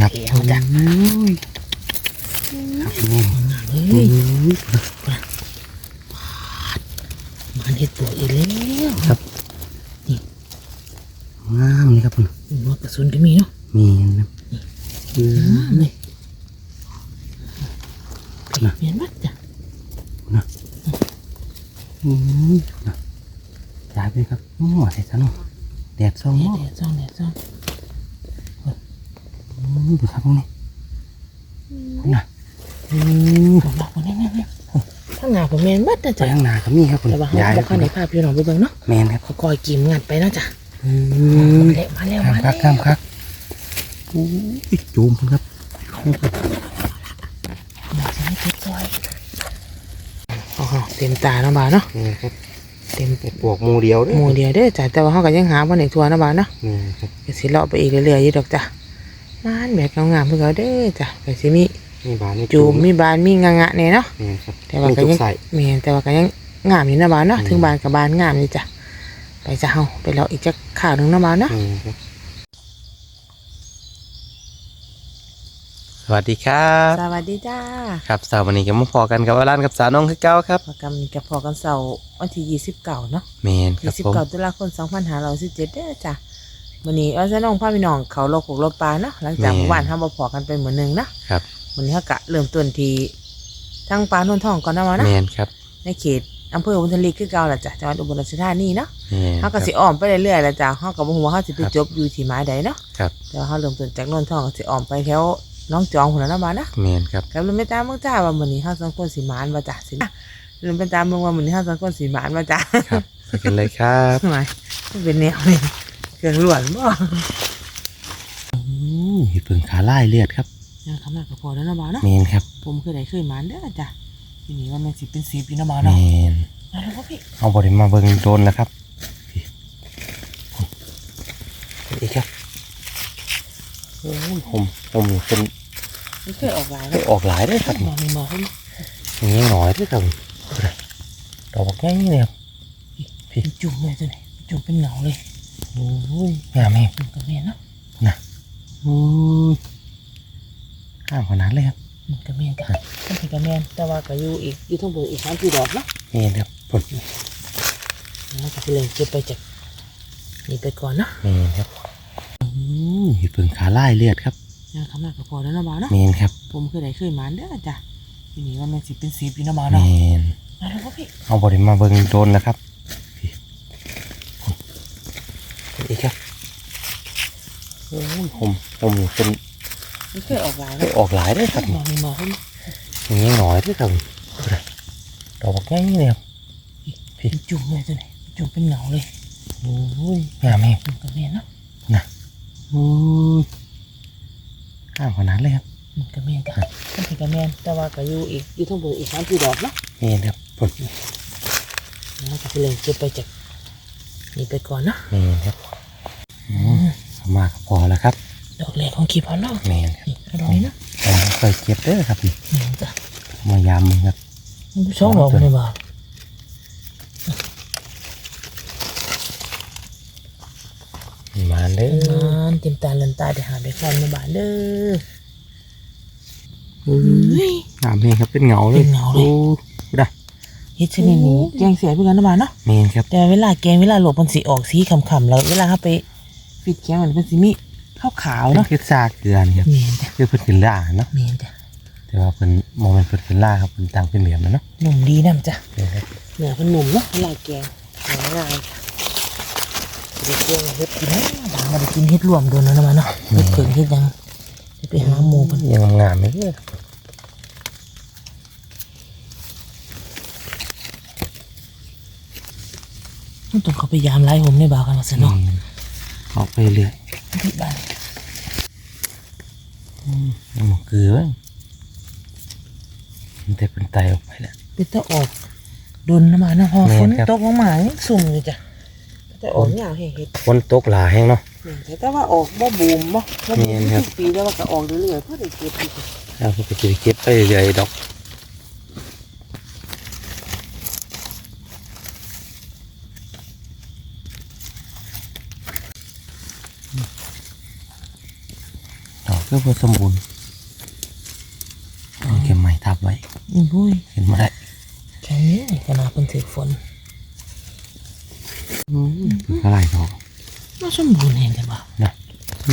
ครับแข็งจ้ะอุ้ยครับนี่เฮ้อุ้ยยมันเห็ดตัวอีกแล้วงามเลยครับคุณหัวกระสุนก็มีเนาะมีนะอืมงามเลยเมียนมัดจ้ะอืมนะย้ายไปครับโอ้ใส่ซะเนาะแดดส่องแดเนาะดซ่องแดดซ่องอืม ดูครับพวกนี้นะอืมผมบอกคนนี้นี่ถ้างาผมเมียนมัดนะไปจ๊ะข้างหน้าก็มีครับคุณแต่ว่าเขาย้ายบอกข้างในภาพพี่น้องไปเบิ่งเนาะแมนครับเขาคอยกิมงัดไปนะจ๊ะอืมมาแล้วมาแล้วข้ามมาครัแล้บวข้ามครับอู้ยจูมครับมาสิให้เก็บซอยอ๋อเต็มตาเนาะบ่าวเนาะนี่ครับเต็มปวกหมูเดียวด้วยหมู่เดียวเด้อจ้ะแต่ว่าเขาก็ยังหาบ่ในทัวเนาะบ่าวเนาะนี่ครับ ก็สิเลาะไปอีกเรื่อยๆอยู่ดอกจ้ะ มานแบบงามๆเพื่อเขาเด้อจ้ะก็สิมีนี่บานนี่จูมมีบานมีงะงะเนี่ยเนาะนี่ครับแต่ว่าก็มีทุยังกใส่แม่นแต่ว่าก็ยังงามอยู่นะบ่าวเนาะอืมถึงบานกับบานงามอยู่จ้ะไปจ้ะเฮาไปเลาะอีกจักข่าวหนึงเนาะบ่าวเนาะนี่ครับสวัสดีครับ สวัสดีจ้าครับสาววันนี้ก็มาพอกันกับอารันกับสาวน้องคือเก้าครับพบกันกับพอกันเสาร์วันที่29เนาะเมนครับผม29ตุลาคม2517เด้อจ้ะ วันนี้เอาซะน้องพาพี่น้องเขาโลกของโลกปลาเนาะหลังจากแม่เมื่อวานเฮาบ่พอกันไปมื้อหนึงเนาะครับวันนี้เฮากะเริ่มต้นที่ทางปลาโนนทองก่อนนะบ่าวเนาะเมนครับในเขตอำเภออุบลรีคือเก่าแหละจ้ะจังหวัดอุบลราชธานีเนาะเมนคเขารับก็สิอ้อมไปเรื่อยๆแหละจ้ะเขาก็บ่ฮู้ว่าเขาสิไปจบอยู่ที่หมายใดเนาะครับแต่ว่าเขาเริ่มต้นจากโนนทองก็สิอ้อมไปแถวน้องจองพุ่นน่ะเนาะบ้านนะเมนครับก็เลยไม่ตามเมืองจ้าว่ามื้อนี้เฮาสองคนสิหมานบ่จ้ะสิเริ่มไปตามเมืองว่ามื้อนี้เฮาสองคนสิหมานบ่จ้ะครับไปกันเลยครับทำไมมันเป็นแนวนี้เค รื่องล้วนบ่อืมเห็ดเพิ่งขาไล่เลือดครับยังคำนั้นก็พอแล้วเนาะบ้านเนาะเมนครับ ผมเคยได้เคยหมานเด้อจ้ะทีนี้ว่ามันสิเป็น10อยู่เนาะบ้านเมเนาะนมาแล้วบ่พี่เอาบริมาเบิ่งโดนแล้วครับอีกครับโอ้ยผมผมเป็นมันเคยออกหลายไปแล้วออกหลายด้วยครับมองนี่มองให้อย่างนี้หน่อยด้วยครับดอกง่ายนี่เลยครับเป็นจุ่มเลยตัวนี้จุ่มเป็นเหงาเลย โอ้ยงามแม่จุ่มกับแม่เนาะโอ้ยข้ามขนาดเลยครับมันก็แม่นกันมันเป็นก็แม่นแต่ว่าก็อยู่อีกอยู่ทั้งเบออีกสามสี่ดอกเนาะเมนครับผมแล้วก็ไปเลยเก็บไปจากนี่ไปก่อนเนาะเมนครับอืมเห็ดเพิ่งขาไล่เลือดครับยังคำนั้นก็พอแล้วเนาะบ้าวเนาะเมนครับ ผมเคยได้เคยหมานเด้อจ้ะทีนี้ว่ามันสิเป็นสีปีเนาะบ้าวเมเนาะนมาแล้วพ่อพี่เอาบริมาเบิ่งโดนแล้วครับ อีกครับโอ้ยผมผมเป็นมันเคยออกหลายไปแล้วออกหลายด้วยครับมองนี่มองให้อย่างนี้หน่อยด้วยครับดอกง่ายนี่เลยครับเป็นจุ่มเลยตัวนี้จุ่มเป็นเหงาเลยโอ้ยงามแม่มันก็แม่นเนาะโอ้ยข้ามขนาดเลยครับมันก็แม่นกันมันเป็นก็แม่นแต่ว่าก็อยู่อีกอยู่ทั้งเบออีกสามสี่ดอกเนาะเมนครับผมแล้วก็ไปเลยเก็บไปจากนี่ไปก่อนเนาะเมนครับอื มเอามาก็พอแล้วครับ ดอกแรกของขีพอนเนาะเมนครับนี่เอาดอกนี้เนาะผมเคยเก็บเด้อครับนี่นี่จ้ะมายำมึงครับมันสองดอกในบ้านมาเด้อมันเต็มตาเลินตาได้หาได้ฟันในบ้านเด้อเฮ้ยงามแม่ครับเป็นเงาเลยเป็นเงาเลยโอ้ได้เฮ็ดชนิดนี้แกงเสียเพื่อนนะบ้านเนาะเมนครับแต่เวลาแกงเวลาหลบมันสีออกสีขำๆแล้วเวลาเขาไป ฟิดแกงมันเป็นสีมีขาวขาวๆเนาะเนาะคือซากเกลือนครับเมนจ้ะคือเพิ่นขึ้นล่าเนาะเมนจ้ะแต่ว่าเพิ่นโมเมนต์เพิ่นขึ้นล่าครับเพิ่นต่างเป็นแบบนั้นเนาะหนุ่มดีน้ำจ้ะเดี๋ยวครับเนื้อเป็นหนุ่มเนาะเวลาแกงง่ายๆจ้ะจะแกงเฮ็ดกินนะบางมาได้กินเฮ็ดรวมโดนแล้วนะมาเนาะเฮ็ดเพิ่งเฮ็ดหยังจะไปหาหมูเพิ่นยังงามๆเลยมันต้องเขาไปยามไล่ผมในบ่าวกันมาซะเนาะ อ อกไปเรื่อยที่บ้านยังหมกเกลือมันแต่เป็นไตออกไปแล้วเป็นตะออกโดนนะมาเนาะพอแม่ฝนนครับตกลงมานี่สุ่มเลยจ้ะแต่ออกยาวเฮ็ดฝนตกหลายแห้งเนาะแต่ว่าออกบ่บูมบ่บ่บูแม่มนครับทุกปีแต่ว่าก็ออกเรื่อยๆเพื่อได้เก็บอีกเราก็จะเก็บไปเรื่อยๆดอก ดอกก็พอสมบูรณ์เอาเข็มใหม่ทับไว้อุ้ยเห็นมาได้แค่นี้ขนาดเป็นถือฝนอะไรดอกน่าสมบูรณ์เห็นกันบ่นะ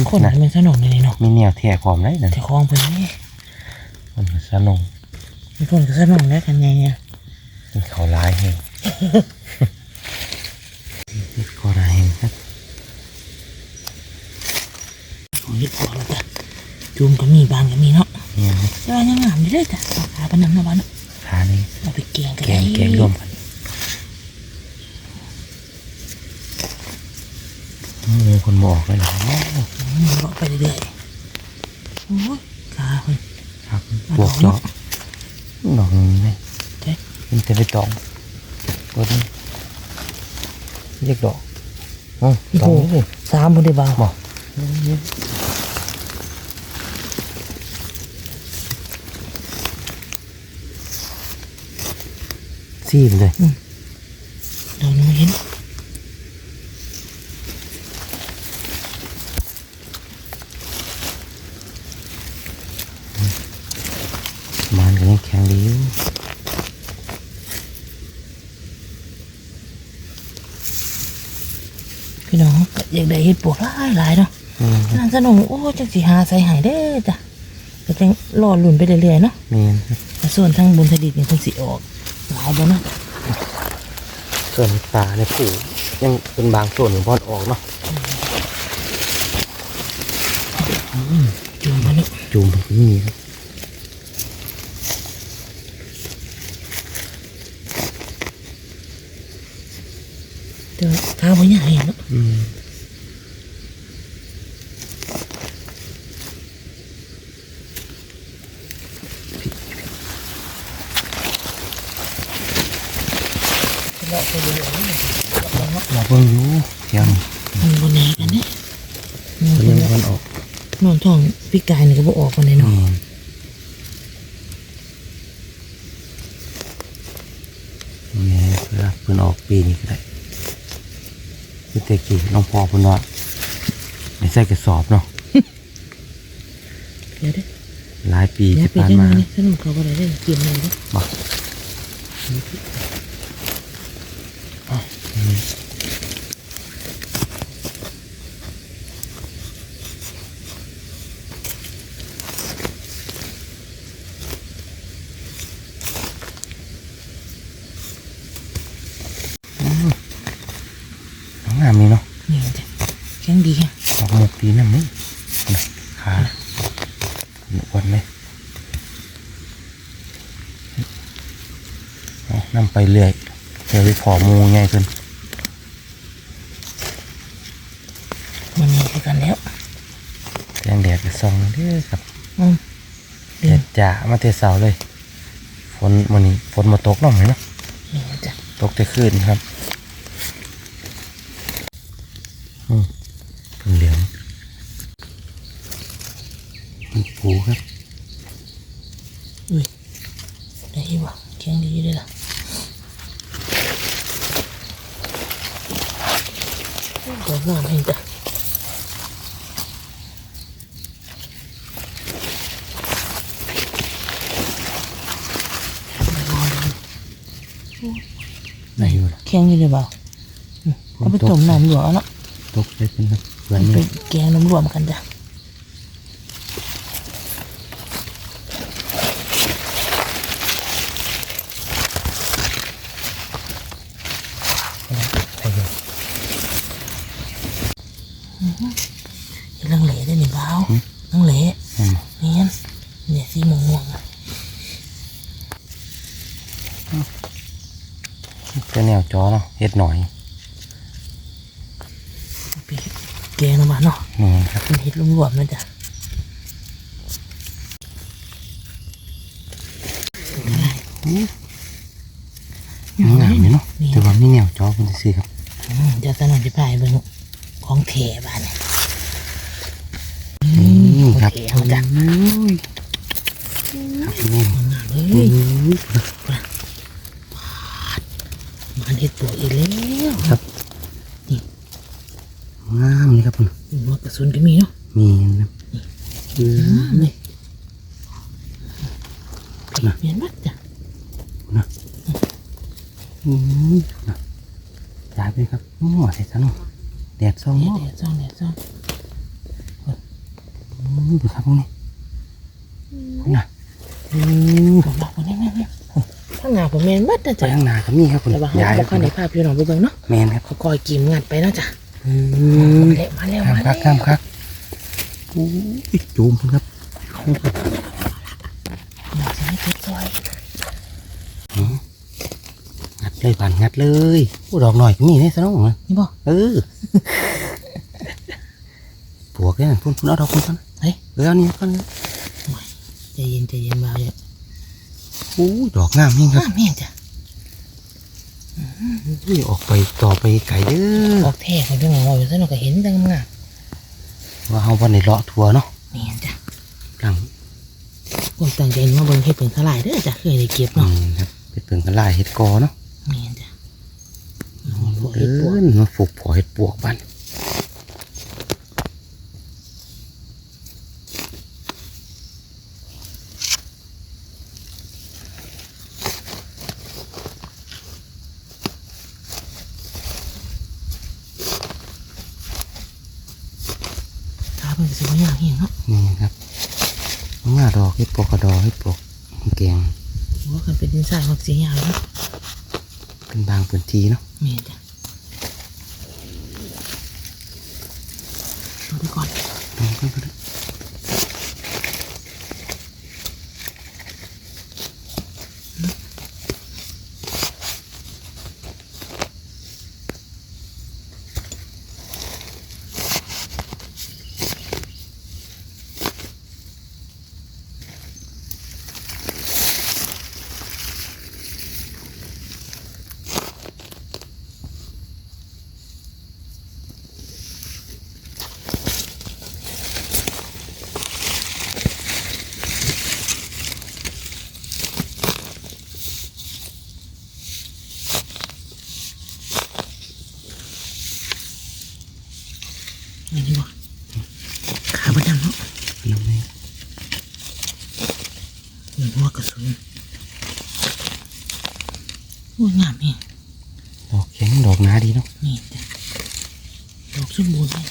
คนนะมันสนุกเลยเนาะมีแนวแท่ความได้นะแต่คลองไปนี่มันสนุกมีคนก็สนุกแล้วกันไงเนี่ยมันเขาร้ายแห้งก็ร้ายแห้งครับของยึดก่อนแล้ว จ้ะจูมก็มีบานก็มีเนาะเนี่ยนะแต่ว่ายังงามอยู่เลยจ้ะเอาขาปนำนะบ้านเนาะขานี่เอาไปเกียงกันแกงแกงรวมกันอืมคนบอกเลยเหรอเลาะไปเรื่อยๆโอ้ยขาคน ครับบวกดอกดอกนี้ไหมเจ๊เป็นแต่ไปตองตัวนี้เรียกดอกอ๋อดอกนี้เลยสามคนได้บ่าวบอก ซีดเลยเดี๋ยวหนูเห็นมันก็ยังแข็งดีอยู่พี่น้องก็อยากได้เห็ดปวกหลายหลายๆเนาะอืมนั่นสนุกโอ้จังสีหาใส่ใหายเด้อจ้ะก็จังรอลุ่นไปเรื่อยๆเนาะมีนครับแต่ส่วนทางบุญทดิตนี่เพิ่นสิออกหลายบ่เนาะส่วนป่าในผูยังเป็นบางส่วนของพอดออกเนาะจูงมาเนาะจูมมันก็มีครับแต่ว่าขาบ่ใหญ่เนาะ เลาะไปเรื่อยๆเนาะเราเบิ่งอยู่เทียมมันบ่แน่กันเด้ตัวนี้มันออกนอนท้องพี่กายนี่ก็บ่ออกปานใดอืเนาะมนี่เพื่อเพิ่นออกปีนี้ก็ได้คือแต่กี้น้องพ่อเพิ่นว่าไม่ใส่กระสอบเนาะเดี๋ยวเด้อหลายปีเดี๋ยวที่ไปผ่านจังมานี่สนุกเขาบ่ได้เด้อกินเลยเด้อบอกามนี่เนาะนี่จ้ะแข็งดีแฮะออกหมกดีนะมึงนะขาหนวดไหมเอานำไปเรื่อยเดี๋ยวไปขอหมูง่ายขึ้นมันนี่คือกันแล้วแสงแดดจะส่องเด้อครับอืมแดดจ่ามาเทเสาเลย ฝนมันนี้ฝนมาตกเนาะไหมเนาะนี่จ้ะตกแต่คืนครับอืมเป็นเหลืองมันปูครับ อุ้ยได้บ่แข็งดีเลยล่ะดอกงามเห็นจ้ะ ไหนอยู่ล่ะแข็งอยู่เลยบ่าวอืมเอาไปต้มน้ำหลวงเอาเนาะตกได้เป็นเพื่อนไปนี่แกงน้ำรวมกันจ้ะ ใช่อยู่ ยังลังเหลได้หนึ่งเบาลังเหล เห็นไหม เนี่ยเนี่ยสีม่วงๆอะ เป็นแนวจ อเนาะเฮ็ดหน่อยไปแกงน้ำมันเนาะนี่ครับเป็นเห็ดรวมๆนะจ๊ะงามอยู่เนาะแต่ว่ามีแนวจอเป็นซื่อๆครับอืมเดี๋ยวสนองจะพายเบิ่งของเทบ้านเนี่ยนี่ครับโอเคเอาจ้ะโอ้ยครับนี่งามเลอืย มมันเห็ดปวกอีกแล้วครับงามนี่ครับคุณหัวกระสุนก็มีเนาะมีนะอืมนี่นะเมียนบัดจ้ะอืมนะยายไปครับหัวใส่ซะเนาะแดดส่องเดี๋ยวเนาะเดี๋ยวซ่อนเดี๋ยวซ่อนอืมดูครับพวกนี้น่ะอืมผมบอกว่านี่นี่นี่ ข้างหน้าผมเมียนบัดนะไปจ้ะข้างหน้าก็มีครับคุณแต่ว่าเขายายบอกข้างในภาพพี่น้องไปเบิ่งเนาะแมนครับเขาคอยกิมงัดไปเนาะจ้ะอืมมาแล้วมาแล้วข้ามมาครัแล้บวข้ามครับอู้ยจูมคุณครับอยากจะให้เพชรซอยอืมงัดเลยบานงัดเลยโอ้ดอกหน่อยก็มีนี่ซะเน้องนี่บอกเออปวกเนี่ยพุ่นพุ่นเอาดอกพุ่นพุ่นเฮ้ยเออเอานี่ก่อนใจเย็นใจเย็นมาเลย อู้ยดอกงามนี่ครับอ้าแม่นจ้ะอุ้ยออกไปต่อไปไกลเด้อออกแท้ของพี่น้องว่าอยู่ซะหน่อยก็เห็นแต่งามว่าเฮาวันนี้เลาะทัวร์เนาะๆแม่นจ้ะหลังผมตั้งใจมาเบิ่งเฮ็ดเป็นขลายเด้อจ้ะเคยได้เก็บอืเนาะมครับไปเปิ่งกันลายเฮ็ดกอเนาะแม่นจ้ะเอิ้นมาฝูกผอเฮ็ดปวกบ้าน เพิ่นสิบ่ยากเฮียงเนาะนี่ครับงาดอกเฮ็ดปวกกระดอกเฮ็ดปกแกงว่ากันเป็นดินทรายมักสิยากเนาะเป็นบางพื้นที่เนาะมีจ้ะเอาไปก่อนลองกันก็ได้นี่นี่บ่ขาบ่ดำเนาะ น้ำนี่ เหมือนหัวกระสุนโอ้ย งามนี่ดอกแข็งดอกหนาดีเนาะนี่จ้ะดอกสมบูรณ์เลย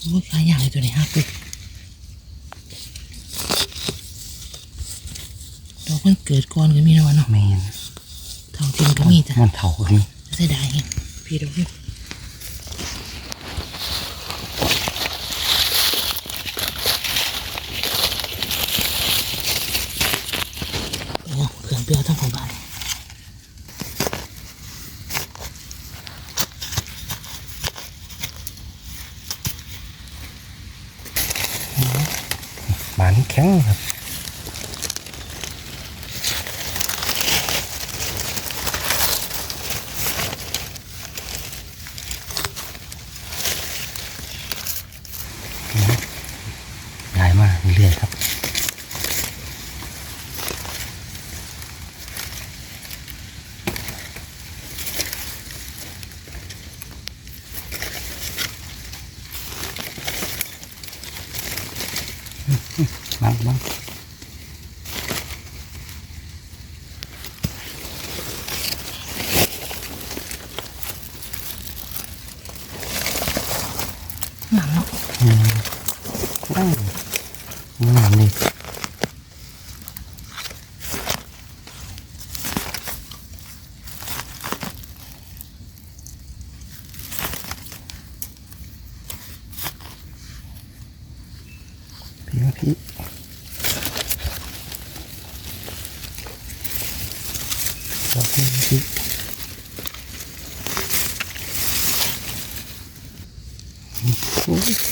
โอ้ยขายอย่างเลยตัวนี้ฮักเลยดอกมันเกิดก่อนก็มีแล้ววะเนาะแมนเท่าทิ้งก็มีจ้ะมันเถาก็มีเสียดายเห็นพี่ดอกนี่เอาเครื่องเปรี้ยวทั้งของบ้าน หมานแข็งครับย้ายมาเรื่อยๆครับ บ้างบ้าง งามเนาะ อืมได้งามเลยพี่ว่าพี่ดอกนี้พี่โ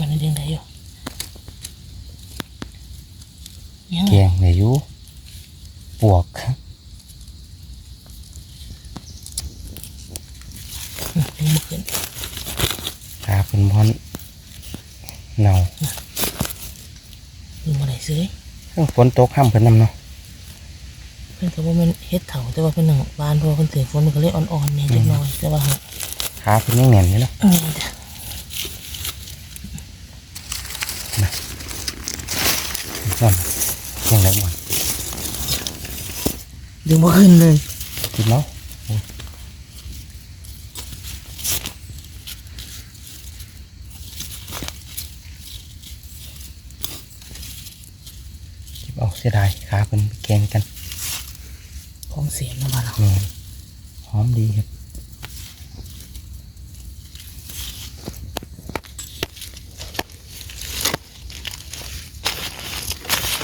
มันยังได้อยู่ยังแกงได้อยู่ปวกยังบ่ขึ้นขาเป็นพอนเน่ายังบ่ได้ซื้อฝนตกค่ำเพิ่นนำเนาะเพิ่นก็บ่แม่นเฮ็ดเถาแต่ว่าเพิ่นหนังบานเพราะว่าเพิ่นถือฝนมันก็เลยอ่อนๆนี่เล็กน้อยแต่ว่าหาขาเพิ่นยังแน่นอยู่นะอันนี้จ้ะ นั่นยังไงมัน ยังบ่ขึ้นเลยกินเนาะเก็บเอาเสียดายขาเพิ่นไปแกงกันของเสียงนะบ้านเราแม่นหอมดีครับ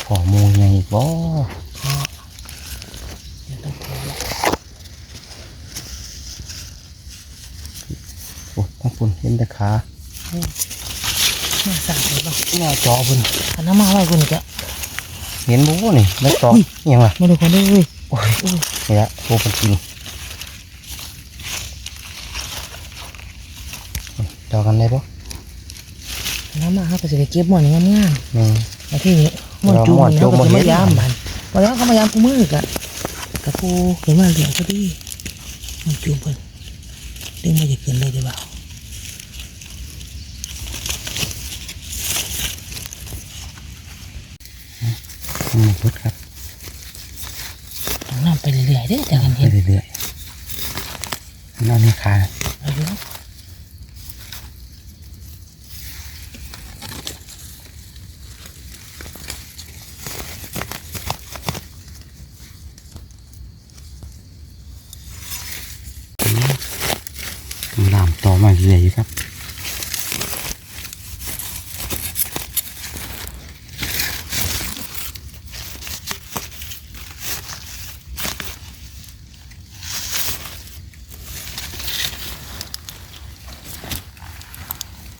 ขอหมูใหญ่อีกบ่ ก็เดี๋ยวต้องพอละ โอ้ทั้งปุ่นเห็นแต่ขา มาสั่งเลยบ่ หน้าจอเพิ่นคันน้ำมาไว้คุณก็เห็นบ่นี่แล้วจออิหยังล่ะมาดูคนได้เลยโอ้ยนี่ละโอ้เป็นจริงจอกันได้ปะคันน้ำมาเขาก็สิได้เก็บหมอนงามนี่ๆมาที่นี้หมอนจูบหม้อนจูเขาบก็บ่สิเห็มานยามมันมาแล้วเขามายามกูมือกะกะปูเห็นมาเหลืองพอดีหมอนจูบเพิ่นดึงมาจะเกินเลยได้เปล่า หมูพุดครับต้องนำไปเรื่อยๆเด้อแต่กันไปเห็นเรื่อยๆนั่นนี่ขาเอาอยู่ลามต่อมาเรื่อยอยู่ครับ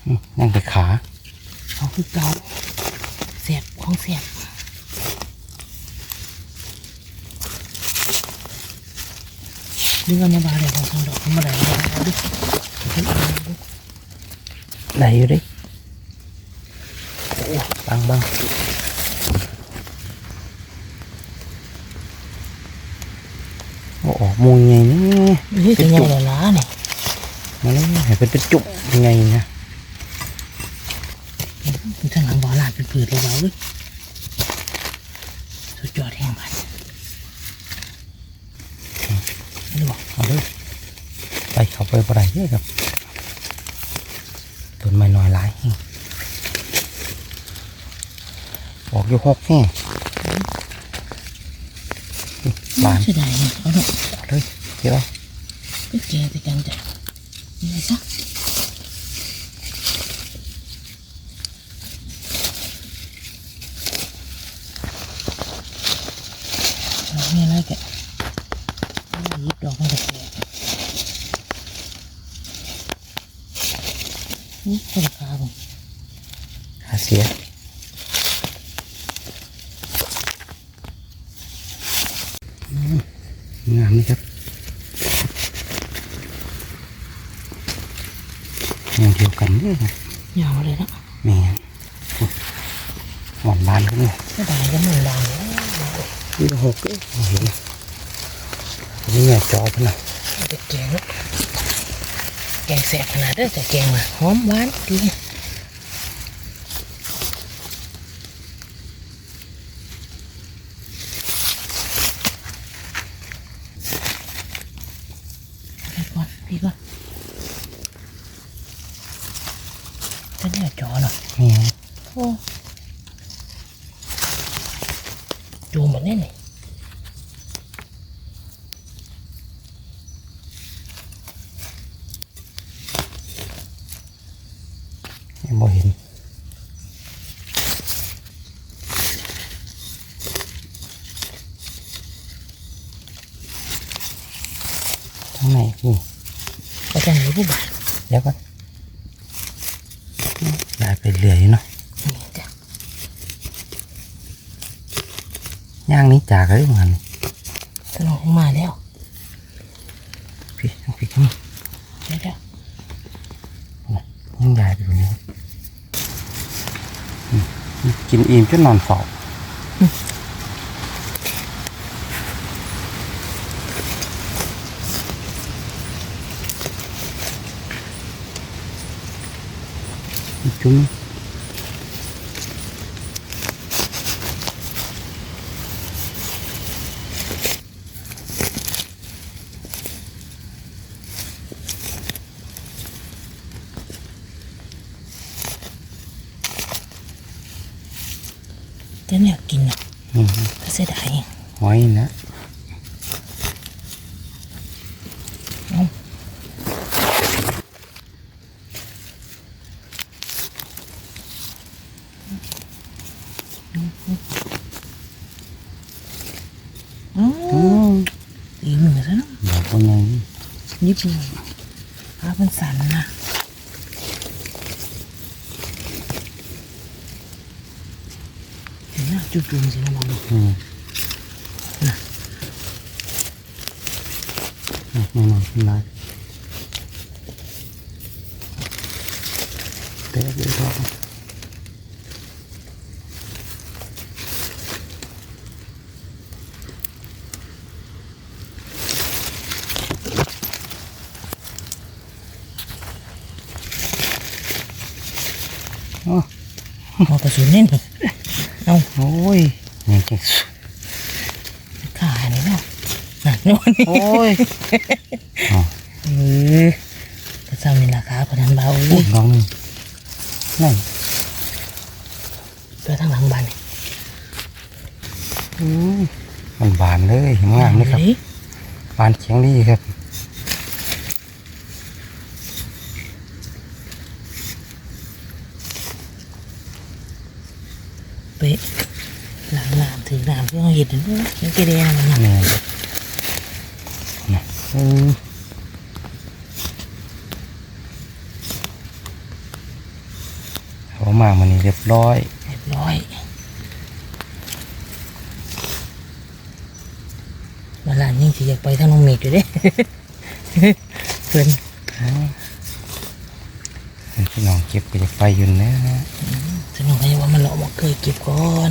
อืมนั่งแต่ขา เอาคือเก่าเสียบของเสียบดึงเอามาบาเลยของสองดอกเข้ามาได้แล้วเอาดิเอาดิเอาดิได้อยู่ดิโอ้บังบังโอ้ออกมูยังไงนี่เฮ้ยจะใหญ่เลยล้าเนี่ยมาแล้วให้เป็นเป็นจุกยังไงนะ มันทางหลังบ่อลาดเป็นผืดเลยเบาเลยสุดยอดแห่งมันนี่บอกเอาเลยไปเขาไปบ่ได้เด้อครับต้นไม้น้อยหลายแฮงออกอยู่หกแห่งบานเสียดายเนี่ยเอาดอกเอาเลยเดี๋ยวไปแก่ไปกันจ้ะนี่ไงซะเอาเนี่ยอะไรแกะเอาหยิบดอกมันจะแก่นี่ราคาผม หาเสียอืมงามนี่ครับแนวเดียวกันเด้อครับ ยาวเลยนะ แม่นอุ๊ยหวานบานก็มี ไม่ได้ก็เหมือนดานเลย ยี่หกเอ้ยเห็นนี่เนี่ยจอพนะ เอาไปแกงเนอะแกงแสบขนาดเด้อแต่แกงมาหอมหวานดีพี่ก่อนพี่ก่อนจะเนี่ยจอเนาะนี่ โอ้จูงแบบนี้นี่ ยังบ่เห็นท นี่ ก็จะไหนผู้บ่าว เดี๋ยวก่อนได้ไปเรื่อยเนาะนี่จ้ะย่างนี้จากอะไรมันตลงมาแล้ว พี่พี่นี่เดี๋ยวเดี๋ยวยิ่งใหญ่ไปกว่านี้อืมกินอิ่มจนนอนเฝ้า จุ้ม จะเนี่ยกินอะ อืม ก็เสียดาย หอยนะ อือืมมตีมือซะเนาะเดี๋ยวคนยังยิบมือขาเป็นสันนะเห็นหน้าจุ่มๆสินะมอง อืมไม่นอนขึ้นมาเตะเดี๋ยวรอ พอ กระสุนนี่นี่เอาโอ้ยนี่จังสุดขาเนี่ยเนาะนั่นโน่นนี่โอ้ยอ๋อเออกระเจ้านี่ราคาพนันเบาเลอุ้ยยน้องนี่นั่นไปทางหลังบ้านนี่อืมมันบานเลยงามเลยครับฮ้บานเฉียงดีครับ ไปหลังน้ำถือน้ำที่เขาเห็นนั่นนะยังเกเรมันนะนี่นะอืมเขามามันนี่เรียบร้อย เรียบร้อยมาลานยิ่งสิอยากไปทางน้องเมฆอยู่เด้เพื่อนให้พี่น้องเก็บไปจากไปอยู่นะสนุกให้ว่ามันเลาะมาเคยเก็บก่อน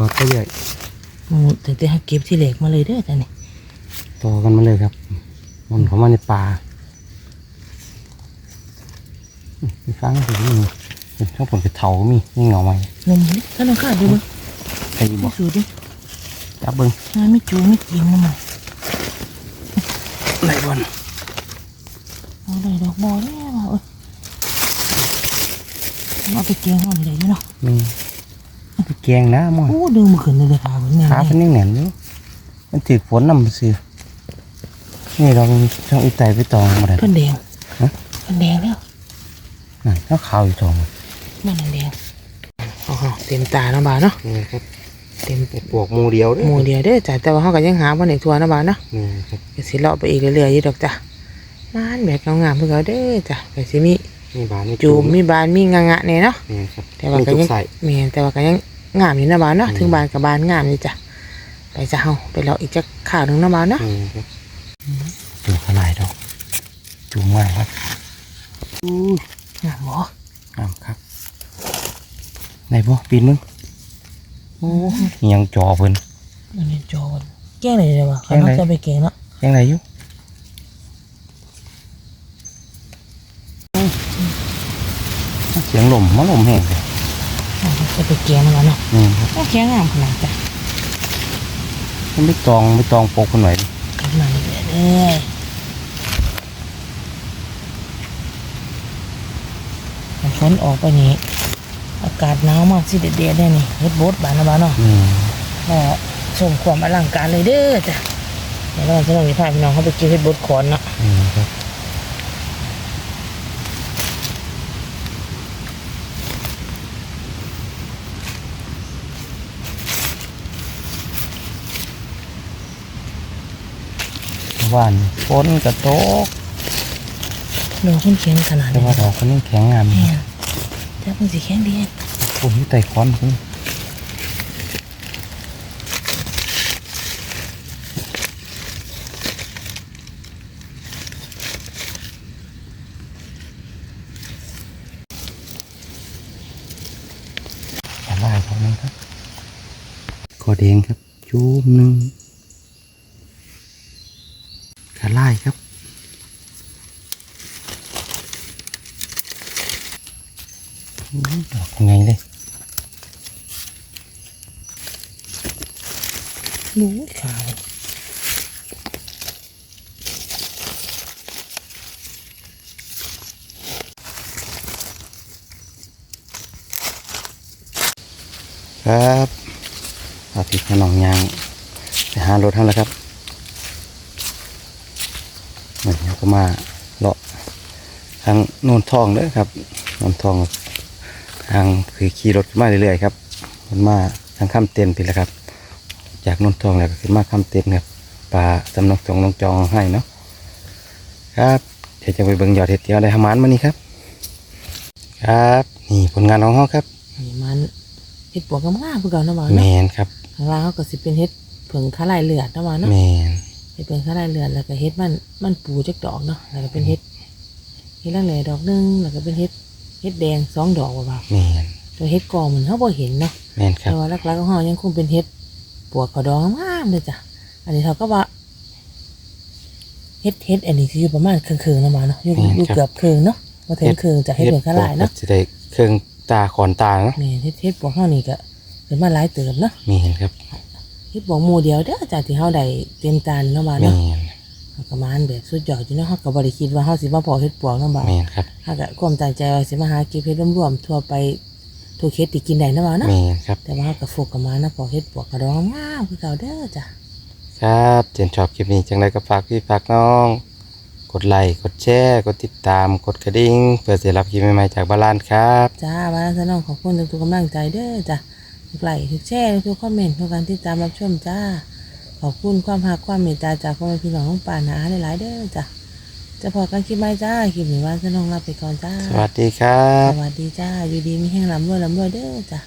องสิเกิดหรือเปล่ามองนี่เลยๆอันนี้เขานับยับขึ้นมาไก่สิหอดข้ามเต็มเลยเนาะแมนครับเดี๋ยวหายับกันมาเรื่อยครับขี่รถมาเรื่อยจอดไปเรื่อยๆหมูแต่แต่เขาเก็บที่เหล็กมาเลยเด้อจ้ะนี่ต่อกันมาเลยครับ มันเข้ามาในป่าอืมมีฟังถึงนี่เป็นช่องผลกระเถาก็มีนี่เงาไหมนมนี่ถ้าน้องข้าดูมั้งใครบไม่อกสูดดิจับเบิ้งงานไม่จูไม่กินนะมันไหนบอลเอาเลยดอกบอลเนี่ยมาเอ้ยเอาไปเกียงห้องเลยเนาะมีไปแกงนะมั่งโอ้ดึงมาขึ้นเลยเลยค่ะเหมือนแม่ขาเป็นยังแหนนอยู่มันถือฝนนำไปซื้อนี่เราช่องอีไตไปตองมาได้เพิ่นแดงฮะเพิ่นแดงแล้วนั่นถ้าขาวอยู่ตองมันแดงอ๋อเต็มตาเนาะบาเนาะนี่ครับเต็มปวกมูเดียวด้หมู่เดียวเด้อจ้ะแต่ว่าเขาก็ยังหาบ่ในทัวเนาะบาเนาะนี่ครับก็สิเลาะไปอีกเรื่อยๆอยู่ดอกจ้ะมานแบบงามๆเพื่อเขาเด้อจ้ะก็สิมีนี่บานนี่จูมมีบานมีงะงะเนี่ยเนาะนี่ครับแต่ว่าก็มีทุยังใส่แม่นแต่ว่าก็ยัง งามอยู่นะบานเนาะอืมถึงบานกับบานงามอยู่จ้ะไปจ้ะเฮาไปเลาะอีกจักข่าวหนึงเนาะบานเนาะนี่ครับจูขลายดอกจูมากครับอู้งามบ่งามครับไหนบ่ปีนมึงโอ้ยยังจอเพิ่นมันเป็นโจรแกล้งเลยเลยวะแกเขาล้งเลยจะไปแกล้งเนาะยังไงอยู่เสียงลมมาลมแห้งเลยเอา จะไปแกล้งเนาะเนาะนี่ครับโอ้แกล้งงามขนาดจ้ะมันไม่ตองไม่ตองปกคนไหนอยดิกลับมาเลยนี่ฝนออกไปนี่อากาศหนาวมากสิเด็ดๆได้นี่เฮ็ดบดบานนะบ้านเนาะนี่ก็ชมความอลังการเลยเด้อจ้ะเดี๋ยวเราจะลองพาพี่น้องเขาไปเก็บเฮ็ดบดขอนเนาะ บว่านฝนกระโตกดอกมันแข็งขนาดแต่นี้ว่าดอกคนนี้แข็งงามแม่นจ้ามันสิแข็งดีผมไต่ค้อนคุณอะไรของมันครับขอแดงครับจูมหนึ่ง ขาไล่ครับอื้อดอกยังไงเลยรู้ขาวครับเอาพี่ขนองยางไปหารถท่านแล้วครับเหมือนเขา ก็มาเลาะทางโนนทองเด้อครับโนนทองทางคือขี่รถขึ้นมาเรื่อยๆครับมันมาทางข้ามเต็นไปแล้วครับ จากโนนทองแล้วก็ขึ้นมาข้ามเต็นครับปลาสำนกจองนกจองให้เนาะครับเดี๋ยวจะไปเบิ่งยอดเห็ดเดียวได้หามานมานี่ครับ ครับ นี่ผลงานของเขาครับนี่มันเฮ็ดปวกงามๆคือเก่านะบ้านแมเนาะนครับข้างล่างเขาก็สิเป็นเฮ็ดเผิงขาลายเลือดนะบ้านเนาะ แมน เฮ็ดเป็นข้าลายเลือดแล้วก็เฮ็ดมันมันปูจักดอกเนาะแล้วก็เป็นเฮ็ดเฮ็ดละแหล่ดอกหนึงแล้วก็เป็นเฮ็ดเฮ็ดแดงสองดอกว่าบ่าแมนตัวเฮ็ดกอมันเฮาบ่เห็นเนาะแมนครับแต่ว่าหลักๆของเฮายังคงเป็นเฮ็ดปวกเขาดองงามเลยจ้ะอันนี้เท่ากับว่าเฮ็ดเฮ็ดอันนี้สิอยู่ประมาณครึ่งๆนะมาเนาะอยู่อยู่เกือบครึ่งเนาะบ่ถึงครึ่งจะเฮ็ดเป็นข้าลายเนาะจะได้เครื่องตาขอนตาเนาะนี่เฮ็ดเฮ็ดปวกเฮานี่ก็เป็นมาหลายเติบเนาะแมนครับ เฮ็ดปวกหมู่เดียวเด้อจากที่เฮาได้เต็มจานเนาะมาแมเนาะนเขาก็มาอันแบบสุดยอดอยู่เนาะเฮาก็บ่ได้คิดว่าเฮาสิมาพอเฮ็ดปวกเนาะบ่าแมนครับเฮาก็ความตั้งใจว่าสิมาหาเก็บเฮ็ดรวมๆทั่วไปทั่วเขตที่กินได้เนาะบ่าเนาะแมนครับ แต่ว่าเฮาก็โฟกัสมานะพอเฮ็ดปวกกระดองงามคือเก่าเด้อจ้ะ ครับเจนชอบคลิปนี้จังไรก็ฝากพี่ฝากน้อง กดไลค์กดแชร์กดติดตามกดกระดิ่งเพื่อจะรับคลิปใหม่ๆจากบ้านลานครับ จ้าว่าแล้วน้องขอบคุณทุกๆกำลังใจเด้อจ้ะ ทุกไลค์ทุกแชร์ทุกคอมเมนต์ทุกการติดตามรับชมจ้า ขอบคุณความรักความเมตตาจากพ่อแม่พี่น้องของป่านาหลายๆเด้อจ้ะจะพอกันคลิปใหม่จ้าคลิปนี้ว่าจะน้องลาไปก่อนจ้า สวัสดีครับ สวัสดีจ้า อยู่ดีมีแห้งลำรวยลำรวยเด้อจ้ะ